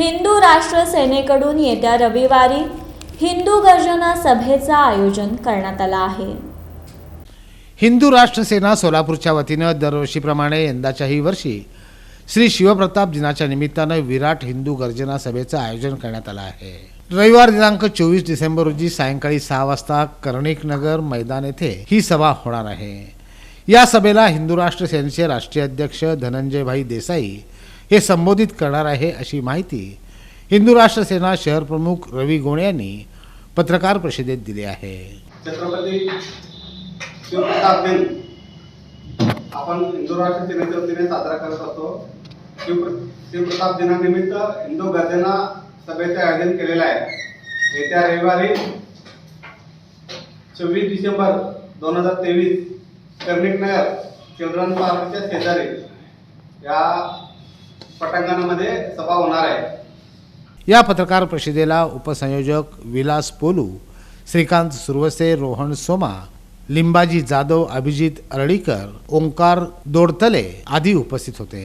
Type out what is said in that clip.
हिंदू राष्ट्र सेनेकडून येत्या रविवारी हिंदू गर्जना सभेचं आयोजन करण्यात आलं आहे. हिंदू राष्ट्र सेना सोलापूरच्या वतीनं दरवर्षीप्रमाणे यंदाच्याही वर्षी श्री शिवप्रताप दिनाच्या निमित्तानं विराट हिंदू गर्जना सभेचं आयोजन करण्यात आलं आहे. रविवार दिनांक चोवीस डिसेंबर रोजी सायंकाळी सहा वाजता कर्णिक नगर मैदान येथे ही सभा होणार आहे. या सभेला हिंदू राष्ट्र सेनेचे राष्ट्रीय अध्यक्ष धनंजयभाई देसाई हे संबोधित करणार आहे अशी माहिती हिंदू राष्ट्र सेना शहर प्रमुख रवी गोणे यांनी पत्रकार परिषदेत दिली आहे. छत्रपती शिवप्रताप दिन आपण हिंदू राष्ट्र सेनेच्या वतीने साजरा करत असतो. शिव शिवप्रताप दिनानिमित्त हिंदू गर्जना सभेचे आयोजन केलेलं आहे. येत्या रविवारी चोवीस डिसेंबर दोन हजार तेवीस कर्णिक नगर चिल्ड्रन पार्कच्या शेजारी या पटांगणामध्ये सभा होणार आहे. या पत्रकार परिषदेला उपसंयोजक विलास पोलू श्रीकांत सुरवसे रोहन सोमा लिंबाजी जाधव अभिजित अरळीकर ओंकार दोडतले आदी उपस्थित होते.